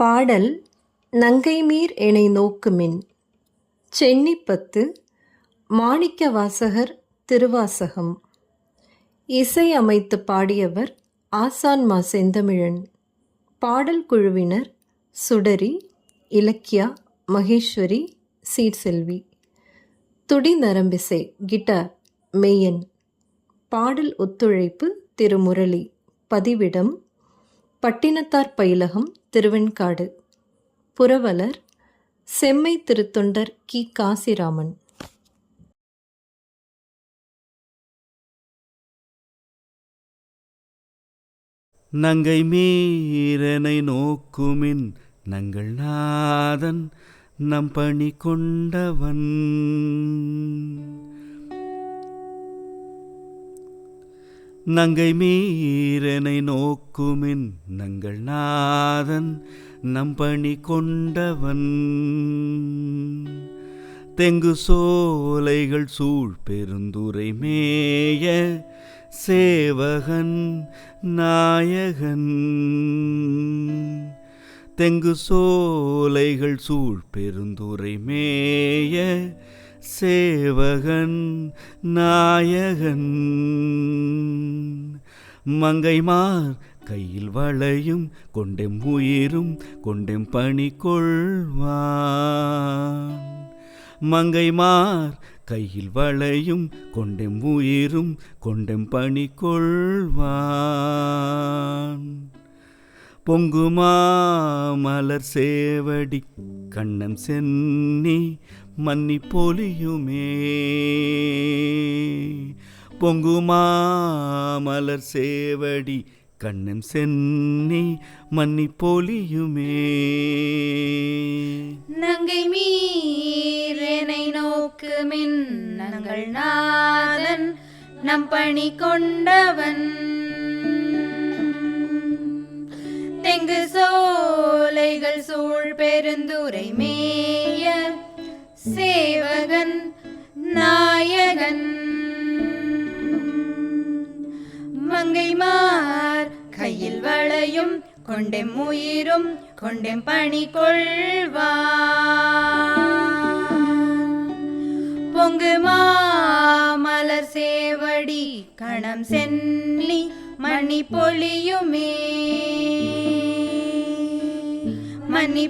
பாடல் நங்கைமீர் எனை நோக்குமின். சென்னிப்பத்து மாணிக்கவாசகர் திருவாசகம். இசை அமைத்து பாடியவர் ஆசான் மா செந்தமிழன். பாடல் குழுவினர் சுடரி இலக்கியா மகேஸ்வரி சீர்செல்வி. துடி நரம்பிசை கிட்டார் மெய்யன். பாடல் ஒத்துழைப்பு திருமுரளி. பதிவிடம் பட்டினத்தார் பயிலகம் திருவெண்காடு. புரவலர் செம்மை திருத்தொண்டர் கி. காசிராமன். நங்கை மீரனை நோக்குமின் நங்கள் நாதன் நம் பணி கொண்டவன். நங்கை மீரனை நோக்குமின் நங்கள் நாதன் நம்பணி கொண்டவன். தெங்கு சோலைகள் சூழ் பெருந்துரை மேய சேவகன் நாயகன். தெங்கு சோலைகள் சூழ் பெருந்துரை மேய சேவகன் நாயகன். மங்கைமார் கையில் வளையும் கொண்டெம் உயிரும் கொண்டெம் பணி கொள்வான் மங்கைமார் கையில் வளையும் கொண்டெம் உயிரும் கொண்டெம் பணி கொள்வான் பொங்குமா மலர் சேவடி கண்ணம் சென்னி மன்னி பொலியுமே பொங்குமா மலர் சேவடி கண்ணம் சென்னி மன்னி பொலியுமே நங்கை மீரெனை நோக்குமின் நங்கள் நாதன் நம் பணி கொண்டவன். தெங்கு சோ சேவைகள் சூழ் பெருந்துரை மேய சேவகன் நாயகன். மங்கைமார் கையில் வளையும் கொண்டெம் உயிரும் கொண்டெம் பணி கொள்வான். பொங்கு மாமலர் சேவடி கணம் சென்னி மணி பொழியுமே. மணி